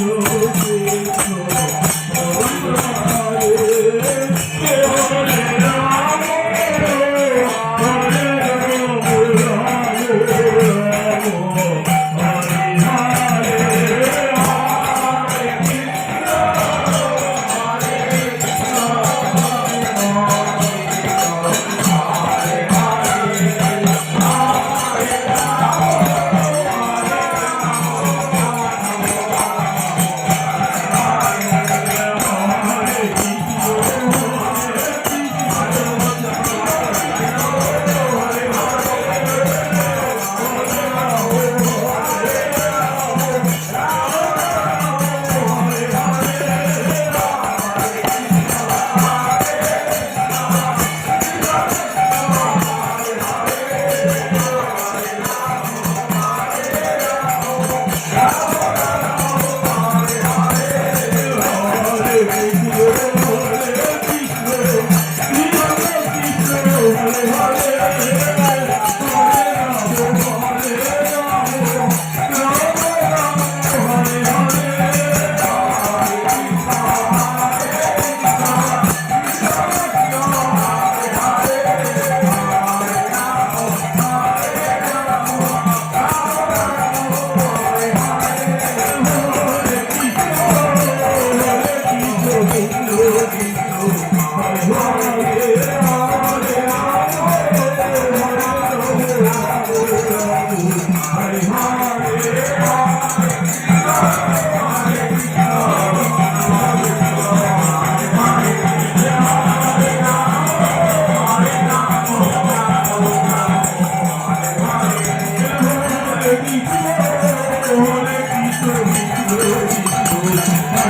Oh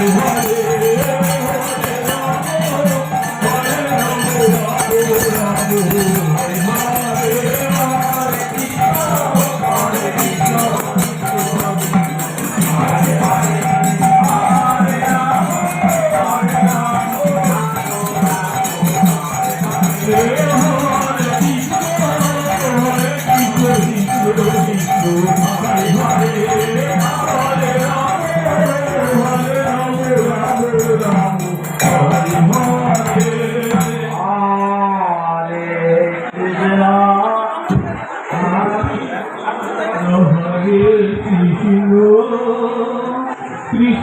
Hare Hare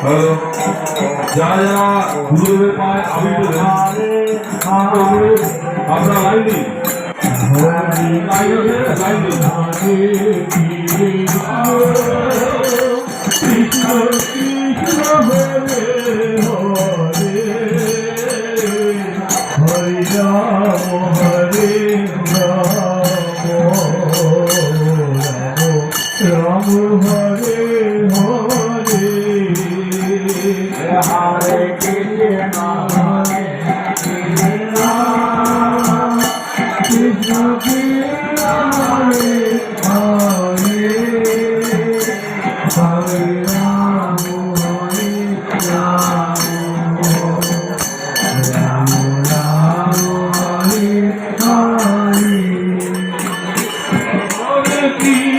hello. যারা যারা গুরুদেবের পায় হরে হরে আপনারা লাইন দিন। লাইন দিন। কৃষ্ণ কৃষ্ণ